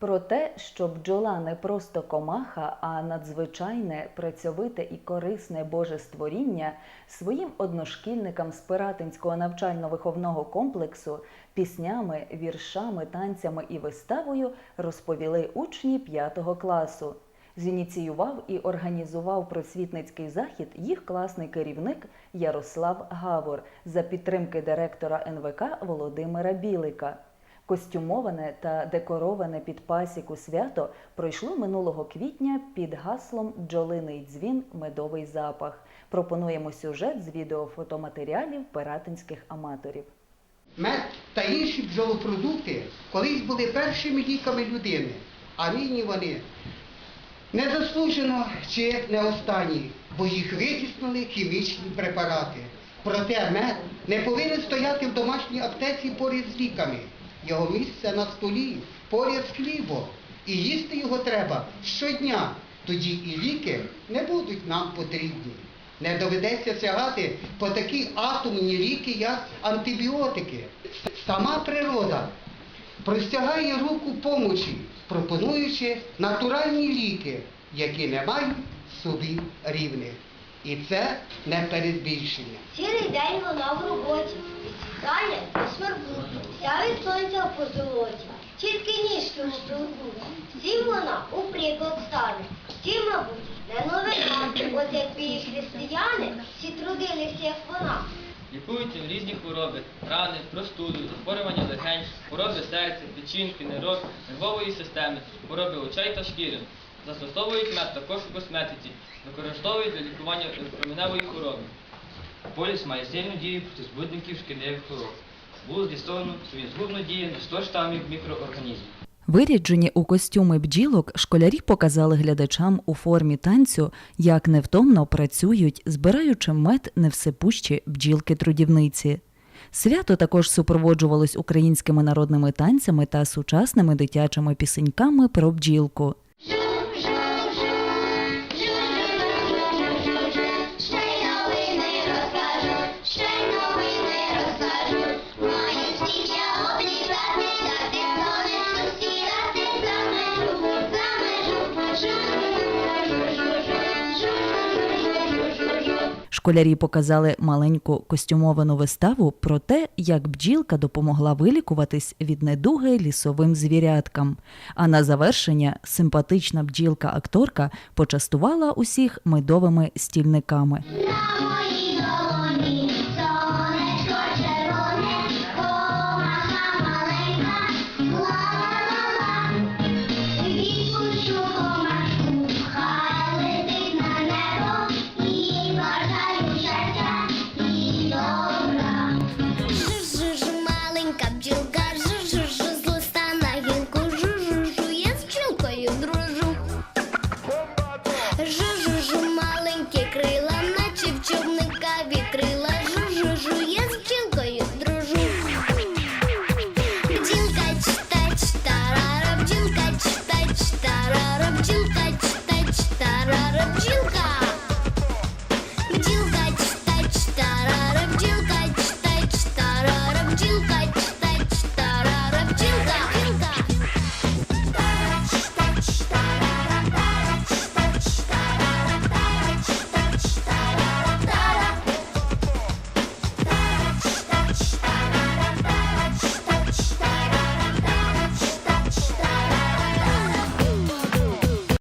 Про те, що бджола не просто комаха, а надзвичайне, працьовите і корисне Боже створіння, своїм одношкільникам з Пиратинського навчально-виховного комплексу піснями, віршами, танцями і виставою розповіли учні 5 класу. Зініціював і організував просвітницький захід їх класний керівник Ярослав Гавор за підтримки директора НВК Володимира Білика. Костюмоване та декороване під пасіку свято пройшло минулого квітня під гаслом Джолиний дзвін, медовий запах. Пропонуємо сюжет з відеофотоматеріалів пиратинських аматорів. Мед та інші бджолопродукти колись були першими ліками людини, а нині вони незаслужено чи не останні, бо їх витіснили хімічні препарати. Проте мед не повинен стояти в домашній аптеці поряд з ліками. Його місце на столі, поряд з хлібом. І їсти його треба щодня. Тоді і ліки не будуть нам потрібні. Не доведеться сягати по такі атомні ліки, як антибіотики. Сама природа простягає руку помочі, пропонуючи натуральні ліки, які не мають собі рівних. І це не передбільшення. Цілий день вона в роботі. Таня по смербуту, вся від сонця в позолоті. Тільки ніжки в шпилку. Всім вона у приклад стане. Ті, мабуть, не новина. От якби і християни всі трудилися, як вона. Лікуються різні хвороби, рани, простуди, захворювання легень, хвороби серця, печінки, нирок, нервової системи, хвороби очей та шкіри. Застосовують мед також у косметиці, використовують для лікування променевої хвороби. Поліс має сильну дію проти збудників шкідливих хвороб. Було з'ясовано, що він згубно діє на 100 штамів мікроорганізмів. Виряджені у костюми бджілок, школярі показали глядачам у формі танцю, як невтомно працюють, збираючи мед невсипущі бджілки-трудівниці. Свято також супроводжувалось українськими народними танцями та сучасними дитячими пісеньками про бджілку. Школярі показали маленьку костюмовану виставу про те, як бджілка допомогла вилікуватись від недуги лісовим звіряткам. А на завершення симпатична бджілка-акторка почастувала усіх медовими стільниками. Жу-жу-жу, маленькі крила, наче в човника вітрила. Жу-жу-жу, я з бджілкою дружу. Бджілка, чта, чта, рара, бджілка, чта, чта, бджілка.